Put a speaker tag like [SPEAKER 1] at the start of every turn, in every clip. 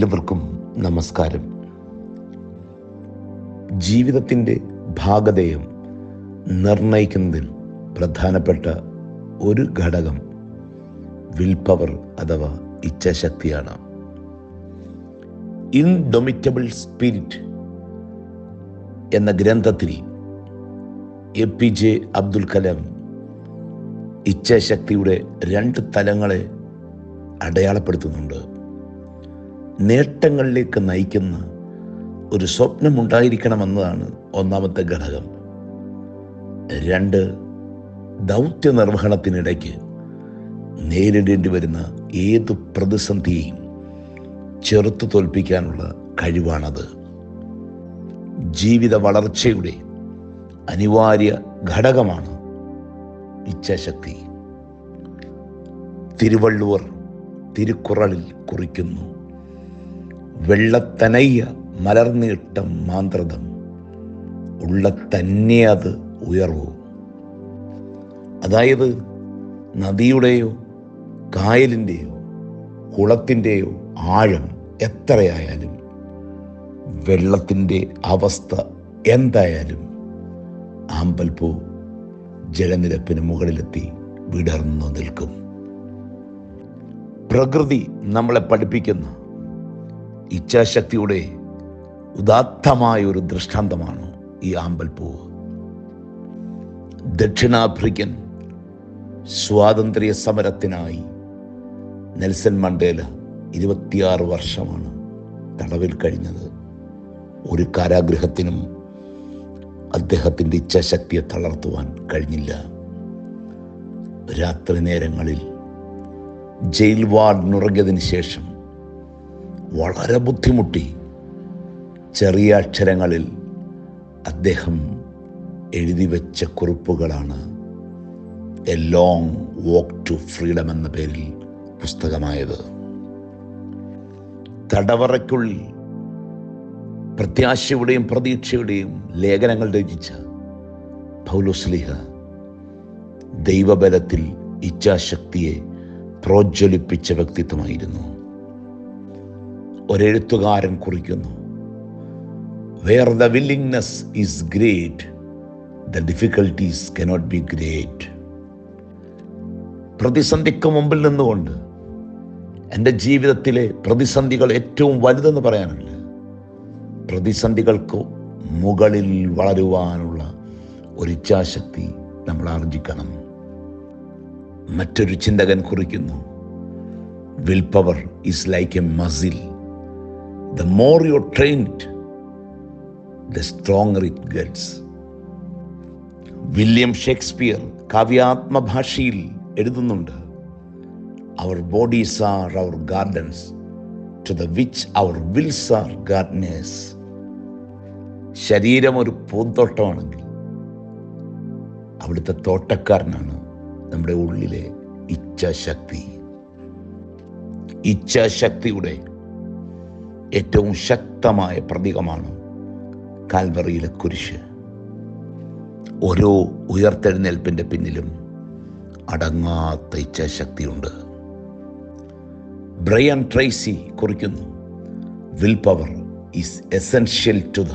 [SPEAKER 1] എല്ലാവർക്കും നമസ്കാരം. ജീവിതത്തിന്റെ ഭാഗതയം നിർണയിക്കുന്നതിൽ പ്രധാനപ്പെട്ട ഒരു ഘടകം വിൽ പവർ അഥവാ ഇച്ഛാശക്തിയാണ്. ഇൻഡൊമിറ്റബിൾ സ്പിരിറ്റ് എന്ന ഗ്രന്ഥത്തിൽ A P J Abdul Kalam ഇച്ഛാശക്തിയുടെ രണ്ട് തലങ്ങളെ അടയാളപ്പെടുത്തുന്നുണ്ട്. നേട്ടങ്ങളിലേക്ക് നയിക്കുന്ന ഒരു സ്വപ്നം ഉണ്ടായിരിക്കണമെന്നതാണ് ഒന്നാമത്തെ ഘടകം. രണ്ട് ദൗത്യ നിർവഹണത്തിനിടയ്ക്ക് നേരിടേണ്ടി വരുന്ന ഏത് പ്രതിസന്ധിയെയും ചെറുത്തു തോൽപ്പിക്കാനുള്ള കഴിവാണത്. ജീവിത വളർച്ചയുടെ അനിവാര്യ ഘടകമാണ് ഇച്ഛാശക്തി. തിരുവള്ളുവർ തിരുക്കുറളിൽ കുറിക്കുന്നു. വെള്ളത്തനയ്യ മലർന്നിട്ട മാന്ത്രതം. ഉള്ള തന്നെ അത് ഉയർവു. അതായത് നദിയുടെയോ കായലിന്റെയോ കുളത്തിന്റെയോ ആഴം എത്രയായാലും വെള്ളത്തിന്റെ അവസ്ഥ എന്തായാലും ആമ്പൽപ്പൂ ജലനിരപ്പിന് മുകളിലെത്തി വിടർന്നു നിൽക്കും. പ്രകൃതി നമ്മളെ പഠിപ്പിക്കുന്ന ഇച്ഛാശക്തിയുടെ ഉദാത്തമായ ഒരു ദൃഷ്ടാന്തമാണ് ഈ ആമ്പൽപ്പൂവ് ദക്ഷിണാഫ്രിക്കൻ സ്വാതന്ത്ര്യ സമരത്തിനായി നെൽസൺ മണ്ടേല ഇരുപത്തിയാറ് വർഷമാണ് തടവിൽ കഴിഞ്ഞത്. ഒരു കാരാഗൃഹത്തിനും അദ്ദേഹത്തിന്റെ ഇച്ഛാശക്തിയെ തളർത്തുവാൻ കഴിഞ്ഞില്ല. രാത്രി നേരങ്ങളിൽ ജയിൽ വാർഡിനുറങ്ങിയതിന് ശേഷം വളരെ ബുദ്ധിമുട്ടി. ചെറിയ അക്ഷരങ്ങളിൽ അദ്ദേഹം എഴുതി വെച്ച കുറിപ്പുകളാണ് a long walk to freedom എന്ന പേരിൽ പുസ്തകമായത്. തടവറയ്ക്കുള്ളിൽ പ്രത്യാശയുടെയും പ്രതീക്ഷയുടെയും ലേഖനങ്ങൾ രചിച്ച പൗലോസ്ലിഹ ദൈവബലത്തിൽ ഇച്ഛാശക്തിയെ പ്രോജ്വലിപ്പിച്ച വ്യക്തിത്വമായിരുന്നു. ഒരെഴുത്തുകാരൻ കുറിക്കുന്നു. Where the willingness is great the difficulties cannot be great പ്രതിസന്ധിക്ക് മുമ്പിൽ നിന്നുകൊണ്ട് എന്റെ ജീവിതത്തിലെ പ്രതിസന്ധികൾ ഏറ്റവും വലുതെന്ന് പറയാനുണ്ട്. പ്രതിസന്ധികൾക്ക് മുകളിൽ വളരുവാനുള്ള ഒരു ഇച്ഛാശക്തി നമ്മൾ ആർജിക്കണം. മറ്റൊരു ചിന്തകൻ കുറിക്കുന്നു will power is like a muscle the more you trained the strong it gets William Shakespeare കാവ്യാത്മഭാഷയിൽ എഴുതുന്നുണ്ട് our bodies are our gardens to the which our wills are gardeners ശരീരം ഒരു പൂന്തോട്ടമാണെങ്കിൽ അവിടുത്തെ തോട്ടക്കാരനാണ് നമ്മുടെ ഉള്ളിലെ ഇച്ഛാശക്തി. ഇച്ഛാശക്തിയുടെ ഏറ്റവും ശക്തമായ പ്രതീകമാണ് കാൽവറിയിലെ കുരിശ്. ഓരോ ഉയർത്തെഴുന്നേൽപ്പിന്റെ പിന്നിലും അടങ്ങാത്ത ഇച്ഛാശക്തിയുണ്ട്. ബ്രയൻ ട്രേസി കുറിക്കുന്നു will power is essential to the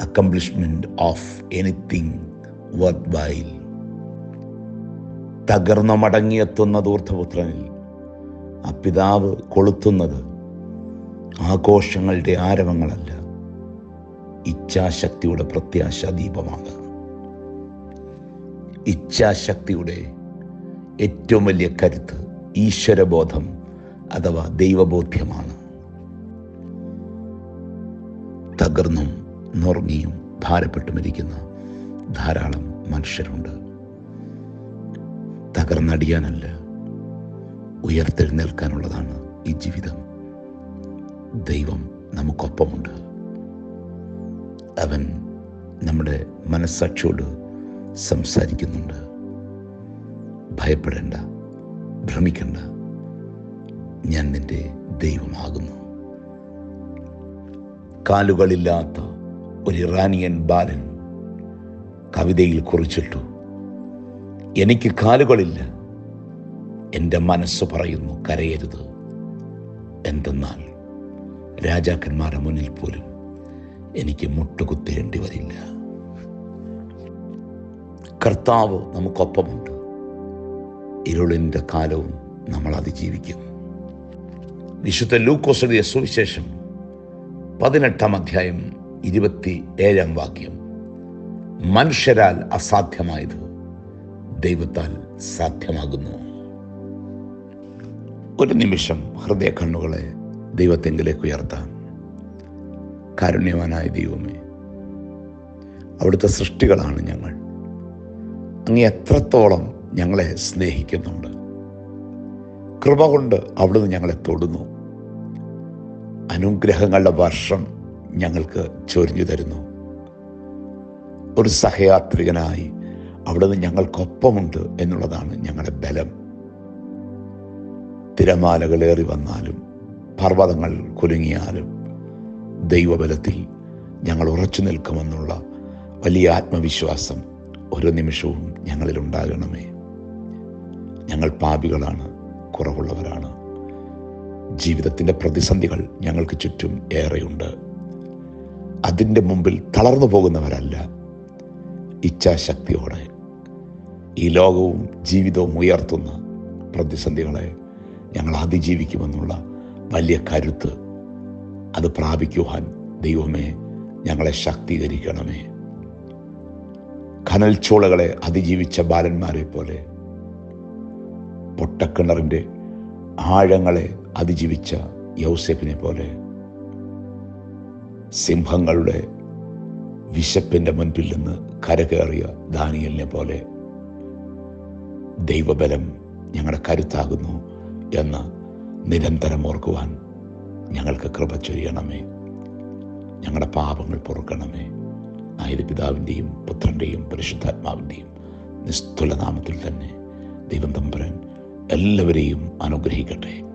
[SPEAKER 1] accomplishment of anything worthwhile തകർന്നു മടങ്ങിയെത്തുന്ന ദൂർത്ഥപുത്രനിൽ ആ പിതാവ് കൊളുത്തുന്നത് ആഘോഷങ്ങളുടെ ആരവങ്ങളല്ല. ഇച്ഛാശക്തിയുടെ പ്രത്യാശ ദീപമാണ്. ഇച്ഛാശക്തിയുടെ ഏറ്റവും വലിയ കരുത്ത് ഈശ്വരബോധം അഥവാ ദൈവബോധ്യമാണ്. തകർന്നും നുറങ്ങിയും ഭാരപ്പെട്ടുമിരിക്കുന്ന ധാരാളം മനുഷ്യരുണ്ട്. തകർന്നടിയാനല്ല ഉയർത്തെഴുന്നേൽക്കാനുള്ളതാണ് ഈ ജീവിതം. ദൈവം നമുക്കൊപ്പമുണ്ട്. അവൻ നമ്മുടെ മനസ്സാക്ഷിയോട് സംസാരിക്കുന്നുണ്ട്. ഭയപ്പെടേണ്ട ഭ്രമിക്കണ്ട. ഞാൻ നിന്റെ ദൈവമാകുന്നു. കാലുകളില്ലാത്ത ഒരു ഇറാനിയൻ ബാലൻ കവിതയിൽ കുറിച്ചിട്ടു എനിക്ക് കാലുകളില്ല. എന്റെ മനസ്സ് പറയുന്നു കരയരുത്. എന്തെന്നാൽ രാജാക്കന്മാരുടെ മുന്നിൽ പോലും എനിക്ക് മുട്ടുകുത്തേണ്ടി വരില്ല. കർത്താവ് നമുക്കൊപ്പമുണ്ട്. ഇരുളിന്റെ കാലവും നമ്മൾ അതിജീവിക്കും. വിശുദ്ധ ലൂക്കോസടിയ സുവിശേഷം പതിനെട്ടാം അധ്യായം ഇരുപത്തി ഏഴാം വാക്യം. മനുഷ്യരാൽ അസാധ്യമായത് ദൈവത്താൽ സാധ്യമാകുന്നു. ഒരു നിമിഷം ഹൃദയ കണ്ണുകളെ ദൈവത്തെങ്കിലേക്ക് ഉയർത്താം. കാരുണ്യവാനായ ദൈവമേ അവിടുത്തെ സൃഷ്ടികളാണ് ഞങ്ങൾ. അങ്ങ് എത്രത്തോളം ഞങ്ങളെ സ്നേഹിക്കുന്നുണ്ട്. കൃപ കൊണ്ട് അവിടുന്ന് ഞങ്ങളെ തൊടുന്നു. അനുഗ്രഹങ്ങളുടെ വർഷം ഞങ്ങൾക്ക് ചൊരിഞ്ഞു തരുന്നു. ഒരു സഹയാത്രികനായി അവിടുന്ന് ഞങ്ങൾക്കൊപ്പമുണ്ട് എന്നുള്ളതാണ് ഞങ്ങളുടെ ബലം. തിരമാലകളേറി വന്നാലും പർവതങ്ങൾ കുലുങ്ങിയാലും ദൈവബലത്തിൽ ഞങ്ങൾ ഉറച്ചു നിൽക്കുമെന്നുള്ള വലിയ ആത്മവിശ്വാസം ഓരോ നിമിഷവും ഞങ്ങളിൽ ഉണ്ടാകണമേ ഞങ്ങൾ പാപികളാണ് കുറവുള്ളവരാണ്. ജീവിതത്തിന്റെ പ്രതിസന്ധികൾ ഞങ്ങൾക്ക് ചുറ്റും ഏറെയുണ്ട്. അതിന്റെ മുമ്പിൽ തളർന്നു പോകുന്നവരല്ല ഇച്ഛാശക്തിയോടെ. ഈ ലോകവും ജീവിതവും ഉയർത്തുന്ന പ്രതിസന്ധികളെ ഞങ്ങൾ അതിജീവിക്കുമെന്നുള്ള വലിയ കരുത്ത് അത് പ്രാപിക്കുവാൻ ദൈവമേ ഞങ്ങളെ ശക്തീകരിക്കണമേ. കനൽച്ചോളകളെ അതിജീവിച്ച ബാലന്മാരെ പോലെ പൊട്ടക്കിണറിന്റെ ആഴങ്ങളെ അതിജീവിച്ച യൗസെഫിനെ പോലെ സിംഹങ്ങളുടെ വിശപ്പിന്റെ മുൻപിൽ നിന്ന് കരകയറിയ ദാനിയലിനെ പോലെ ദൈവബലം ഞങ്ങളുടെ കരുത്താകുന്നു എന്ന് നിരന്തരം ഓർക്കുവാൻ ഞങ്ങൾക്ക് കൃപ ചൊരിയണമേ. ഞങ്ങളുടെ പാപങ്ങൾ പൊറുക്കണമേ. ആയത് പിതാവിന്റെയും പുത്രന്റെയും പരിശുദ്ധാത്മാവിന്റെയും നിസ്തുല നാമത്തിൽ തന്നെ ദൈവം തമ്പുരൻ എല്ലാവരെയും അനുഗ്രഹിക്കട്ടെ.